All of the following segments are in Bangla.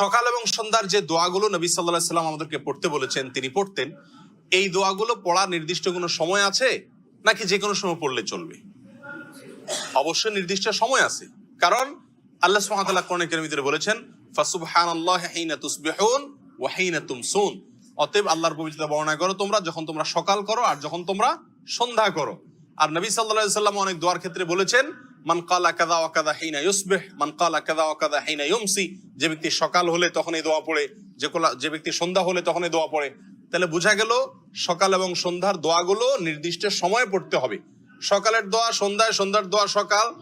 সকাল এবং সন্ধ্যার যে দোয়াগুলো নবী সাল্লাহ সাল্লাম আমাদেরকে পড়তে বলেছেন, তিনি পড়তেন, এই দোয়াগুলো পড়ার নির্দিষ্ট কোনো সময় আছে? নাকি যে কোনো সময় পড়লে চলবে? অবশ্যই নির্দিষ্ট সময় আছে। কারণ আল্লাহ সুবহানাহু কোরআন কারীমের ভিতরে বলেছেন, ফাসুবহানাল্লাহি হিনা তুসবিহুন ওয়া হিনা তুমসুন। অতএব আল্লাহর পবিত্রতা বর্ণনা করো তোমরা, যখন তোমরা সকাল করো আর যখন তোমরা সন্ধ্যা করো। আর নবী আলাইহি সাল্লাম অনেক দোয়ার ক্ষেত্রে বলেছেন মান কালা কাদা ওয়া কাদা হিনা ইউসবিহ মান কালা কাদা ওয়া কাদা হিনা ইউমসি যে ব্যক্তি সকাল হলে তখনই দোয়া পড়ে যে কোলা- যে ব্যক্তি সন্ধ্যা হলে তখনই দোয়া পড়ে তাহলে বোঝা গেল সকাল এবং সন্ধ্যার দোয়াগুলো নির্দিষ্ট সময়ে পড়তে হবে। সকালের দোয়া, সন্ধ্যায় সন্ধ্যার দোয়া সকাল,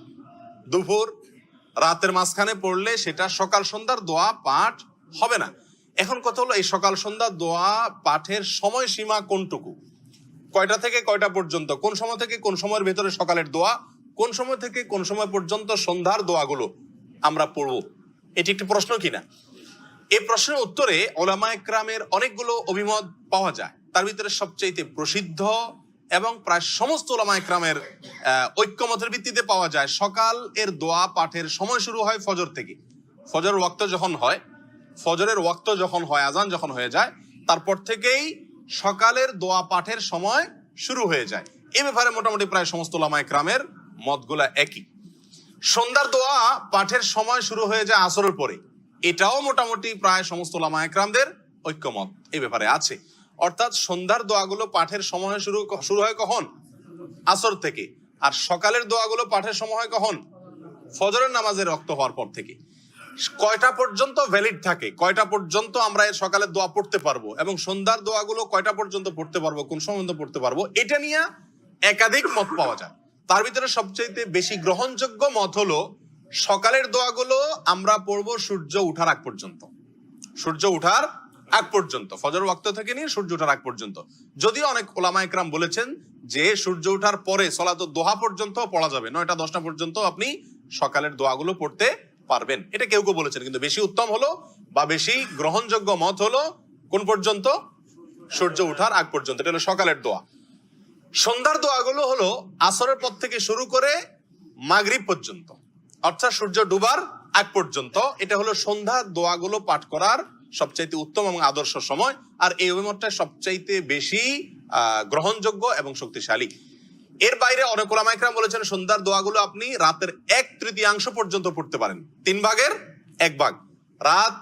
দুপুর, রাতের মাঝখানে পড়লে সেটা সকাল সন্ধ্যার দোয়া পাঠ হবে না। এখন কথা হলো এই সকাল সন্ধ্যা দোয়া পাঠের সময়সীমা কোনটুকু? কয়টা থেকে কয়টা পর্যন্ত? কোন সময় থেকে কোন সময়ের ভেতরে সকালের দোয়া কোন সময় থেকে কোন সময় পর্যন্ত সন্ধ্যার দোয়াগুলো আমরা পড়ব? এটি একটি প্রশ্ন কিনা? এই প্রশ্নের উত্তরে ওলামা একরামের অনেকগুলো অভিমত পাওয়া যায়। তার ভিতরে সবচেয়ে প্রসিদ্ধ এবং প্রায় সমস্ত ওলামা একরামের ঐক্যমতের ভিত্তিতে পাওয়া যায়, সকাল এর দোয়া পাঠের সময় শুরু হয় ফজর থেকে। ফজর ওয়াক্ত যখন হয়, ফজরের ওয়াক্ত যখন হয় আজান যখন হয়ে যায়, তারপর থেকেই সকালের দোয়া পাঠের সময় শুরু হয়ে যায়। এ ব্যাপারে মোটামুটি প্রায় সমস্ত ওলামা একরামের মতগুলা একই। সন্ধ্যার দোয়া পাঠের সময় শুরু হয়ে যায় আসরের পরে। এটাও মোটামুটি প্রায় সমস্ত লামা একরামদের ঐক্যমত। এই ব্যাপারে আছে। অর্থাৎ সন্ধ্যার দোয়াগুলো পাঠের সময় শুরু শুরু হয় কখন? আসর থেকে। আর সকালের দোয়াগুলো পাঠের সময় হয় কখন? ফজরের নামাজের রক্ত হওয়ার পর থেকে। কয়টা পর্যন্ত ভ্যালিড থাকে? কয়টা পর্যন্ত আমরা এর সকালের দোয়া পড়তে পারব? এবং সন্ধ্যার দোয়াগুলো কয়টা পর্যন্ত পড়তে পারব? কোন সময় পড়তে পারব? এটা নিয়ে একাধিক মত পাওয়া যায়। তার ভিতরে সবচেয়ে বেশি গ্রহণযোগ্য মত হলো, সকালের দোয়াগুলো আমরা পড়ব সূর্য উঠার আগ পর্যন্ত। সূর্য উঠার আগ পর্যন্ত। ফজর ওয়াক্ত থেকে নিয়ে সূর্য ওঠার আগ পর্যন্ত। যদিও অনেক ওলামা একরাম বলেছেন যে সূর্য ওঠার পরে সলাত দোহা পর্যন্ত পড়া যাবে, নয়টা দশটা পর্যন্ত আপনি সকালের দোয়াগুলো পড়তে পারবেন। এটা কেউ কেউ বলেছেন, কিন্তু বেশি উত্তম হলো বা বেশি গ্রহণযোগ্য মত হলো কোন পর্যন্ত? সূর্য উঠার আগ পর্যন্ত। এটা হলো সকালের দোয়া। সন্ধ্যার দোয়াগুলো হলো আসরের পর থেকে শুরু করে মাগরিব পর্যন্ত। অর্থাৎ সূর্য ডুবার আগ পর্যন্ত। এটা হলো সন্ধ্যার দোয়াগুলো পাঠ করার সবচাইতে উত্তম এবং আদর্শ সময়। আর এই অভিমতটা সবচাইতে বেশি গ্রহণযোগ্য এবং শক্তিশালী। এর বাইরে অনেক ওলামাইকরাম বলেছেন, সন্ধ্যার দোয়াগুলো আপনি রাতের এক তৃতীয়াংশ পর্যন্ত পড়তে পারেন। তিন ভাগের এক ভাগ। রাত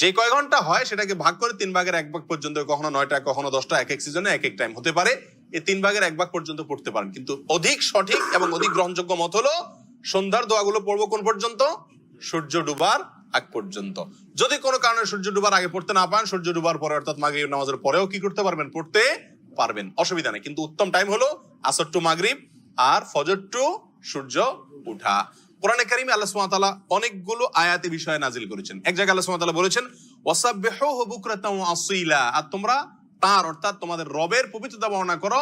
যে কয় ঘণ্টা হয় সেটাকে ভাগ করে তিন ভাগের এক ভাগ পর্যন্ত, কখনো নয়টা কখনো দশটা এক এক সিজনে এক এক টাইম হতে পারে। এই তিন ভাগের এক ভাগ পর্যন্ত পড়তে পারেন। কিন্তু অধিক সঠিক এবং অধিক গ্রহণযোগ্য মত হলো, সন্ধ্যার দোয়াগুলো পড়ব কোন পর্যন্ত? সূর্য ডুবার আগ পর্যন্ত। যদি কোনো কারণে সূর্য ডুবার আগে পড়তে না পান সূর্য ডুবার পরে অর্থাৎ মাগরিব নামাজের পরেও কি করতে পারবেন? পড়তে পারবেন। অসুবিধা নেই। কিন্তু উত্তম টাইম হলো আসর টু মাগরিব আর ফজর টু সূর্য উঠা। কোরআনে কারিমে আল্লাহ তাআলা অনেকগুলো আয়াতে বিষয়ে নাজিল করেছেন। এক জায়গায় আল্লাহ তাআলা বলেছেন, ওয়াসাব্বিহুহু বুকরাতাও ওয়া আসীলা। আর তোমরা তার অর্থাৎ তোমাদের রবের পবিত্রতা বর্ণনা করো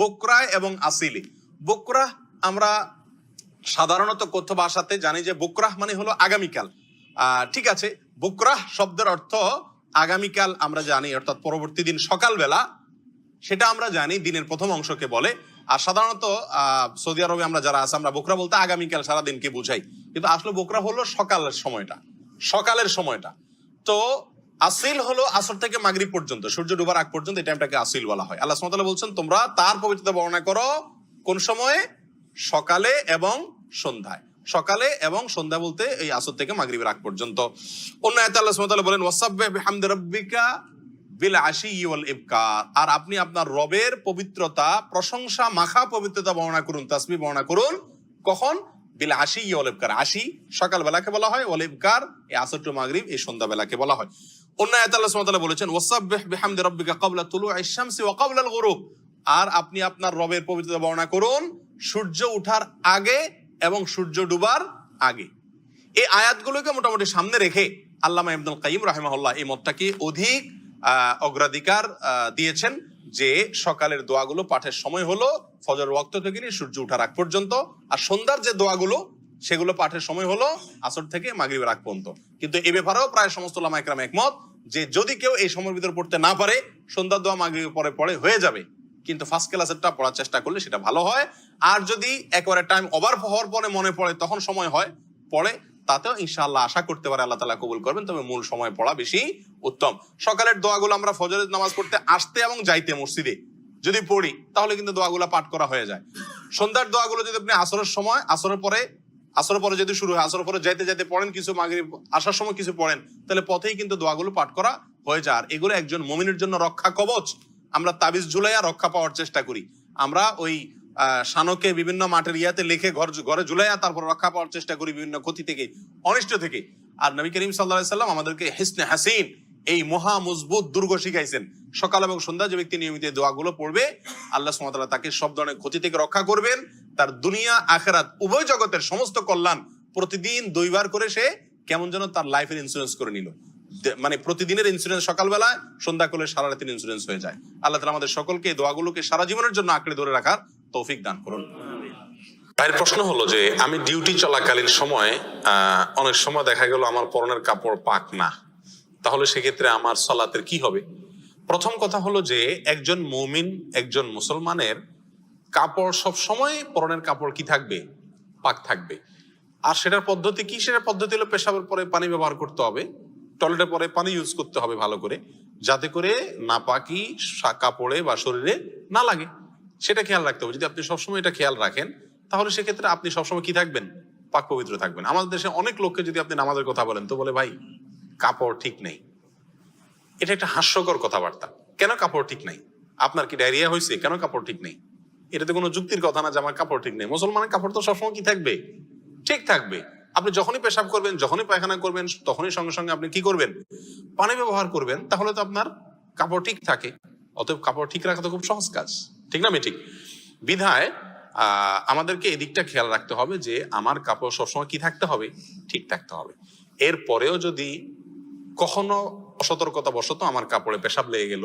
বকরায় এবং আসিলি। বকরা আমরা সাধারণত কথ্য ভাষাতে জানি যে বুকরাহ মানে হলো আগামীকাল। ঠিক আছে বুকরাহ শব্দের অর্থ আগামীকাল আমরা জানি, অর্থাৎ পরবর্তী দিন সকালবেলা। সেটা আমরা জানি, দিনের প্রথম অংশকে বলে। আর সাধারণত সৌদি আরবে আমরা যারা আছে, আমরা বোকরা বলতে আগামীকাল সারাদিনকে বুঝাই। কিন্তু আসলে বোকরা হলো সকালের সময়টা সকালের সময়টা। তো আসিল হলো আসর থেকে মাগরিব পর্যন্ত, সূর্য ডুবার আগ পর্যন্ত এই টাইমটাকে আসিল বলা হয়। আল্লাহ তাআলা বলছেন, তোমরা তার পবিত্রতা বর্ণনা করো কোন সময়ে? সকালে এবং সন্ধ্যায়। সকালে এবং সন্ধ্যা বলতে এই আসর থেকে মাগরিবের আগ পর্যন্ত। অন্য আয়াতে আল্লাহ তাআলা বলেন, ওয়াসাব্বিহ বিহামদি রাব্বিকা বিল আশি ওয়াল ইবকার। আর আপনি আপনার রবের পবিত্রতা, প্রশংসা, মাখা পবিত্রতা বর্ণনা করুন তাসবি বর্ণনা করুন। কখন? বিল আশি ওয়াল ইবকার। আশি সকাল বেলাকে বলা হয়, ওয়াল ইবকার, এই আসর টু মাগরিব, এই সন্ধ্যা বেলাকে বলা হয়। অন্য আয়াতে আল্লাহ সুবহানাহু বলেছেন, ওয়াসাব্বিহ বিহামদি রাব্বিকা ক্বাবলা তুলুইশ শামসি ওয়া ক্বাবলা আল গুরুব আর আপনি আপনার রবের পবিত্রতা বর্ণনা করুন, সূর্য ওঠার আগে এবং সূর্য ডুবার আগে। এই আয়াতগুলোকে মোটামুটি সামনে রেখে আল্লামা ইবনুল কাইম রাহিমাহুল্লাহ এই মতটাকে অধিক অগ্রাধিকার দিয়েছেন। যে সকালের দোয়াগুলো পাঠের সময় হলো ফজর ওয়াক্ত থেকে নিয়ে সূর্য ওঠার আগ পর্যন্ত, আর সন্ধ্যার যে দোয়াগুলো, সেগুলো পাঠের সময় হলো আসর থেকে মাগরিবের আগ পর্যন্ত। কিন্তু এ ব্যাপারেও প্রায় সমস্ত লামা একরাম একমত যে যদি কেউ এই সময়ের ভিতরে পড়তে না পারে, সন্ধ্যার দোয়া মাগরিবের পরে পরে হয়ে যাবে। কিন্তু ফার্স্ট ক্লাসেরটা পড়ার চেষ্টা করলে সেটা ভালো হয়। আর যদি একেবারে টাইম ওভার হওয়ার পরে মনে পড়ে, তখন সময় হয়, পড়ে তাতেও ইনশাআল্লাহ আশা করতে পারে আল্লাহ তালা কবুল করবেন, তবে মূল সময় পড়া বেশি উত্তম। সকালের দোয়াগুলো আমরা ফজরের নামাজ পড়তে আসতে এবং যাইতে মসজিদে যদি পড়ি, তাহলে কিন্তু দোয়াগুলো পাঠ করা হয়ে যায়। সন্ধ্যার দোয়াগুলো যদি আপনি আসরের সময়, আসরের পরে আসরের পরে যদি শুরু হয়, আসরের পরে যাইতে যাইতে পড়েন, কিছু মাগরিব, আসার সময় কিছু পড়েন, তাহলে পথেই কিন্তু দোয়াগুলো পাঠ করা হয়ে যায়। আর এগুলো একজন মমিনের জন্য রক্ষা কবচ। আমরা তাবিজ ঝুলাইয়া রক্ষা পাওয়ার চেষ্টা করি। আমরা ওই শানকে বিভিন্ন মাঠের ইয়াতে লিখে ঘর ঘরে ঝুলাইয়া তারপর রক্ষা পাওয়ার চেষ্টা করি বিভিন্ন ক্ষতি থেকে, অনিষ্ট থেকে। আর নবী করিম সাল্লাহ সাল্লাম আমাদেরকে হিসনে হাসিন এই মহা মজবুত দুর্গ শিখাইছেন। সকাল এবং সন্ধ্যা যে ব্যক্তি নিয়মিত দোয়াগুলো পড়বে, আল্লাহ সুমাতাল্লাহ তাকে সব ধরনের ক্ষতি থেকে রক্ষা করবেন। তার দুনিয়া, আখেরাত, উভয় জগতের সমস্ত কল্যাণ প্রতিদিন দুইবার করে সে কেমন যেন তার লাইফের ইন্স্যুরেন্স করে নিল। মানে প্রতিদিনের ইন্স্যুরেন্স সকালবেলা সন্ধ্যা করলে সারা রাতের ইন্স্যুরেন্স হয়ে যায়। আল্লাহ তালা আমাদের সকলকে দোয়াগুলোকে সারা জীবনের জন্য আঁকড়ে ধরে রাখার তৌফিক দান করুন। ভাইয়ের প্রশ্ন হলো যে আমি ডিউটি চলাকালীন সময় অনেক সময় দেখা গেল আমার পরনের কাপড় পাক না। তাহলে সেক্ষেত্রে আমার সলাতের কি হবে? প্রথম কথা হলো যে একজন মমিন একজন মুসলমানের কাপড় সব সময় পরনের কাপড় কি থাকবে? পাক থাকবে। আর সেটার পদ্ধতি কি? সেটার পদ্ধতি হলো পেশাবের পরে পানি ব্যবহার করতে হবে। টয়লেটের পরে পানি ইউজ করতে হবে ভালো করে যাতে করে নাপাকি সা- কাপড়ে বা শরীরে না লাগে। সেটা খেয়াল রাখতে হবে। যদি আপনি সবসময় এটা খেয়াল রাখেন, তাহলে সেক্ষেত্রে আপনি সবসময় কি থাকবেন? পাক পবিত্র থাকবেন। আমাদের দেশে অনেক লোককে যদি আপনি নামাজের কথা বলেন, তো বলে, ভাই, কাপড় ঠিক নেই। এটা একটা হাস্যকর কথাবার্তা। কেন কাপড় ঠিক নেই? আপনার কি ডায়রিয়া হয়েছে? কেন কাপড় ঠিক নেই? এটাতে কোনো যুক্তির কথা না যে আমার কাপড় ঠিক নেই। মুসলমানের কাপড় তো সবসময় কি থাকবে? ঠিক থাকবে। আপনি যখনই পেশাব করবেন, যখনই পায়খানা করবেন, তখনই সঙ্গে সঙ্গে আপনি কি করবেন? পানি ব্যবহার করবেন, তাহলে তো আপনার কাপড় ঠিক থাকে। অতএব কাপড় ঠিক রাখা তো খুব সহজ কাজ। ঠিক না ঠিক বিধায় আমাদেরকে এদিকটা খেয়াল রাখতে হবে যে আমার কাপড় সবসময় কি থাকতে হবে? ঠিক থাকতে হবে। এরপরেও যদি কখনো অসতর্কতা বশত আমার কাপড়ে পেশাব লেগে গেল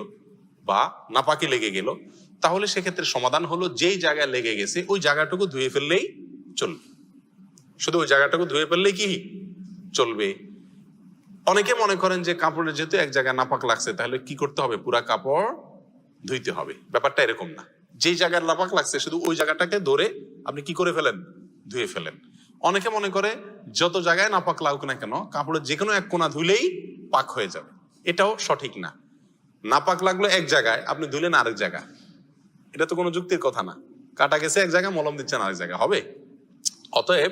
বা নাপাকি লেগে গেল, তাহলে সেক্ষেত্রে সমাধান হলো যেই জায়গায় লেগে গেছে, ওই জায়গাটুকু ধুয়ে ফেললেই চলবে। শুধু ওই জায়গাটুকু ধুয়ে ফেললেই কি চলবে? অনেকে মনে করেন যে কাপড়ের যেহেতু এক জায়গায় নাপাক লাগছে, তাহলে কি করতে হবে? পুরা কাপড় ধুইতে হবে। ব্যাপারটা এরকম না। যেই জায়গায় নাপাক লাগছে, শুধু ওই জায়গাটাকে ধরে আপনি কি করে ফেলেন? ধুয়ে ফেলেন। অনেকে মনে করে যত জায়গায় নাপাক লাগুক না কেন কাপড়ের যে কোনো এক কোনা ধুলেই পাক হয়ে যাবে। এটাও সঠিক না। নাপাক লাগল এক জায়গায়, আপনি ধুলেন আরেক জায়গা এটা তো কোনো যুক্তির কথা না। কাটা গেছে এক জায়গায়, মলম দিচ্ছেন আরেক জায়গায়। হবে? অতএব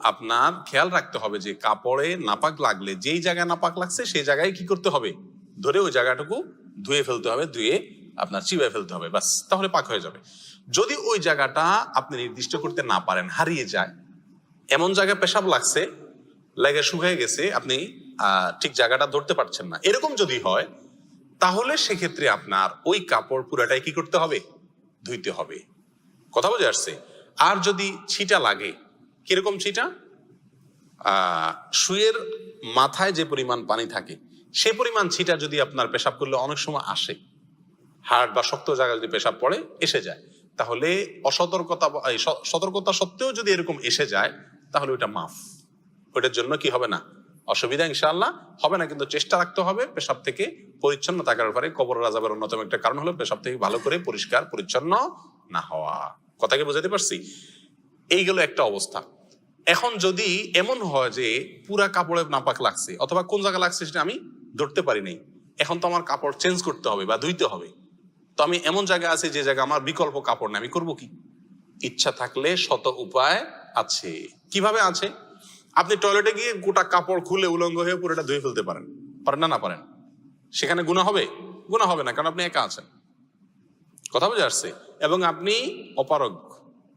আপনার খেয়াল রাখতে হবে যে কাপড়ে নাপাক লাগলে, যেই জায়গায় নাপাক লাগছে, সেই জায়গায় কি করতে হবে? ধরে ওই জায়গাটুকু ধুয়ে ফেলতে হবে, ধুয়ে আপনার চিবাই ফেলতে হবে বাস তাহলে পাক হয়ে যাবে। যদি ওই জায়গাটা আপনি নির্দিষ্ট করতে না পারেন, হারিয়ে যায়, এমন জায়গায় পেশাব লাগছে, লেগে শুকিয়ে গেছে, আপনি ঠিক জায়গাটা ধরতে পারছেন না। এরকম যদি হয়, তাহলে সেক্ষেত্রে আপনার ওই কাপড় পুরাটাই কি করতে হবে? ধুইতে হবে। কথা বোঝা আসছে? আর যদি ছিটা লাগে, কীরকম ছিটা? শুয়ের মাথায় যে পরিমাণ পানি থাকে, সে পরিমাণ ছিটা যদি আপনার পেশাব করলে অনেক সময় আসে। হাড় বা শক্ত জায়গায় যদি পেশাব পড়ে, এসে যায়। তাহলে অসতর্কতা এই সতর্কতা সত্ত্বেও যদি এরকম এসে যায়, তাহলে ওইটা মাফ। ওইটার জন্য কি হবে না? অসুবিধা ইনশাআল্লাহ, হবে না, কিন্তু চেষ্টা রাখতে হবে পেশাব থেকে পরিচ্ছন্ন থাকার ব্যাপারে। কবর রাজাবের অন্যতম একটা কারণ হলো পেশাব থেকে ভালো করে পরিষ্কার, পরিচ্ছন্ন না হওয়া। কথাকে বোঝাতে পারছি? এইগুলো একটা অবস্থা। এখন যদি এমন হয় যে পুরা কাপড়ে নাপাক লাগছে, অথবা কোন জায়গা লাগছে সেটা আমি ধরতে পারি নাই, এখন তো আমার কাপড় চেঞ্জ করতে হবে বা ধুইতে হবে। তো আমি এমন জায়গায় আছি যে জায়গা আমার বিকল্প কাপড় নেই, আমি করব কি? ইচ্ছা থাকলে শত উপায় আছে। কীভাবে আছে? আপনি টয়লেটে গিয়ে গোটা কাপড় খুলে উলঙ্গ হয়ে পুরোটা ধুয়ে ফেলতে পারেন। পারেন না না পারেন। সেখানে গুণা হবে? গুণা হবে না, কারণ আপনি একা আছেন। কথা বুঝে আসছে? এবং আপনি অপারগ।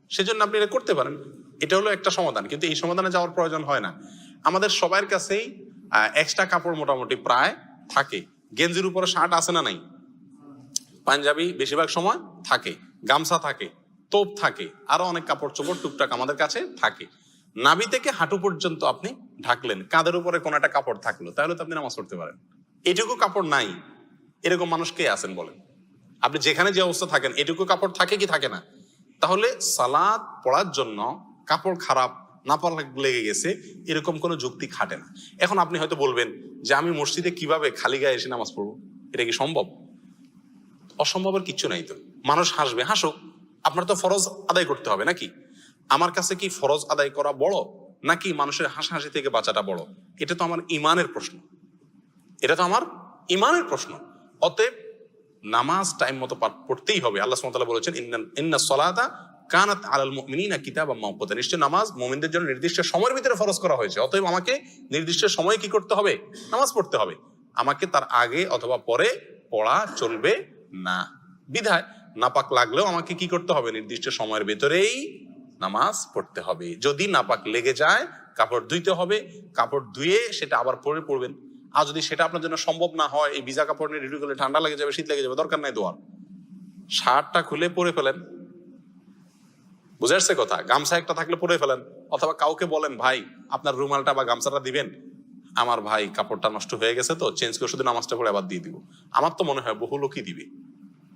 সেজন্য আপনি এটা করতে পারেন। এটা হলো একটা সমাধান, কিন্তু এই সমাধানে যাওয়ার প্রয়োজন হয় না। আমাদের সবার কাছেই এক্সট্রা কাপড় মোটামুটি প্রায় থাকে। গেঞ্জির উপরে শার্ট আছে না নাই? পাঞ্জাবি বেশিরভাগ সময় থাকে, গামছা থাকে, তোপ থাকে, আরও অনেক কাপড় চোপড় টুকটাক আমাদের কাছে থাকে। নাভি থেকে হাঁটু পর্যন্ত আপনি ঢাকলেন, কাঁধের উপরে কোনো একটা কাপড় থাকল, তাহলে তো আপনি নামাজ পড়তে পারেন। এটুকু কাপড় নাই, এরকম মানুষ কে আছেন বলেন? আপনি যেখানে যে অবস্থা থাকেন, এটুকু কাপড় থাকে কি থাকে না? তাহলে সালাদ পড়ার জন্য কাপড় খারাপ না লেগে গেছে, এরকম কোনো যুক্তি খাটে না। এখন আপনি হয়তো বলবেন যে আমি মসজিদে কীভাবে খালি গায়ে এসে নামাজ পড়ব? এটা কি সম্ভব? অসম্ভবের কিচ্ছু নাই তো। মানুষ হাসবে, হাসুক। আপনার তো ফরজ আদায় করতে হবে নাকি? আমার কাছে কি ফরজ আদায় করা বড়, নাকি মানুষের হাসাহাসি থেকে বাঁচাটা বড়? এটা তো আমার ইমানের প্রশ্ন। এটা তো আমার ইমানের প্রশ্ন। অতএব নামাজ টাইম মতো পড়তেই হবে। আল্লাহ সুবহানাহু বলেছেন ইন্না- সলাতা কানাত আলাল মুমিনিনা কিতাবাম মাওকুতা নিশ্চয় নামাজ মুমিনদের জন্য নির্দিষ্ট সময়ের ভিতরে ফরজ করা হয়েছে। অতএব আমাকে নির্দিষ্ট সময়ে কি করতে হবে? নামাজ পড়তে হবে। আমাকে তার আগে অথবা পরে পড়া চলবে না। বিধায় নাপাক লাগলেও আমাকে কি করতে হবে? নির্দিষ্ট সময়ের ভেতরেই নামাজ পড়তে হবে। যদি নাপাক লেগে যায়, কাপড় ধুইতে হবে, কাপড় ধুয়ে সেটা আবার পরে পড়বেন আর যদি সেটা আপনার জন্য সম্ভব না হয়, এই ভিজা কাপড় নিয়ে ডিউটি করলে ঠান্ডা লেগে যাবে, শীত লেগে যাবে, দরকার নাই দোয়ার শার্টটা খুলে পরে ফেলেন। বুঝে কথা? গামছা একটা থাকলে পরে ফেলেন। অথবা কাউকে বলেন, ভাই, আপনার রুমালটা বা গামছাটা দিবেন? আমার ভাই কাপড়টা নষ্ট হয়ে গেছে তো, চেঞ্জ করে শুধু নামাজটা পড়ে আবার দিয়ে দিব। আমার তো মনে হয় বহু লোকই দিবে।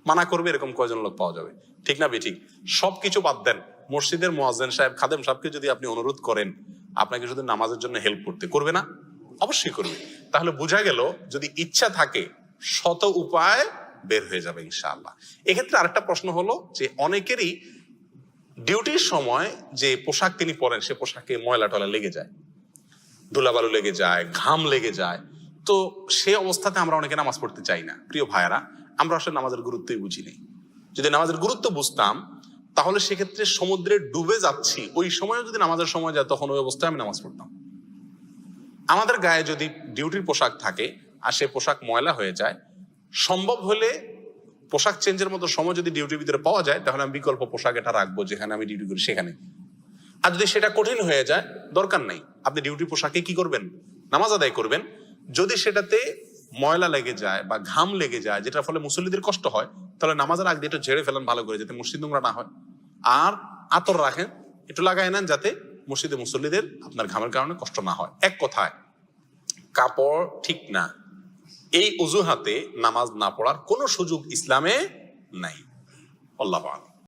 মানা করবে এরকম কয়জন লোক পাওয়া যাবে? ঠিক না বেঠিক? সবকিছু বাদ দেন। মসজিদের মোয়াজ্জেন সাহেব, খাদেম সাহেবকে যদি আপনি অনুরোধ করেন, আপনাকে শুধু নামাজের জন্য হেল্প করতে। করবে না? অবশ্যই করবে। তাহলে বোঝা গেল, যদি ইচ্ছা থাকে, শত উপায় বের হয়ে যাবে ইনশাআল্লাহ। এক্ষেত্রে আরেকটা প্রশ্ন হলো যে, অনেকেরই ডিউটির সময় যে পোশাক তিনি পরেন, সে পোশাকে ময়লা টলা লেগে যায়, ধুলাবালু লেগে যায়, ঘাম লেগে যায়। তো সে অবস্থাতে আমরা অনেকে নামাজ পড়তে চাই না। প্রিয় ভাইয়েরা আমরা আসলে নামাজের গুরুত্বই বুঝি নেই। যদি নামাজের গুরুত্ব বুঝতাম, তাহলে সেক্ষেত্রে সমুদ্রে ডুবে যাচ্ছি। ওই সময় যদি নামাজের সময় যায়, তখন ওই অবস্থায় আমি নামাজ পড়তাম। আমাদের গায়ে যদি ডিউটির পোশাক থাকে আর সে পোশাক ময়লা হয়ে যায়, সম্ভব হলে পোশাক চেঞ্জের মতো সময় যদি ডিউটির ভিতরে পাওয়া যায়, তাহলে আমি বিকল্প পোশাক এটা রাখব যেখানে আমি ডিউটি করি সেখানে। আর যদি সেটা কঠিন হয়ে যায়, দরকার নাই। আপনি ডিউটি পোশাকে কি করবেন? নামাজ আদায় করবেন। যদি সেটাতে ময়লা লেগে যায় বা ঘাম লেগে যায়, যেটার ফলে মুসল্লিদের কষ্ট হয়, তাহলে নামাজের আগে একটু ঝেড়ে ফেলেন ভালো করে, যাতে মসজিদ নোংরা না হয়। আর আতর রাখেন, একটু লাগাই নেন যাতে মসজিদে মুসল্লিদের আপনার ঘামের কারণে কষ্ট না হয়। এক কথায়, কাপড় ঠিক না, এই অজুহাতে নামাজ না পড়ার কোনো সুযোগ ইসলামে নাই। আল্লাহ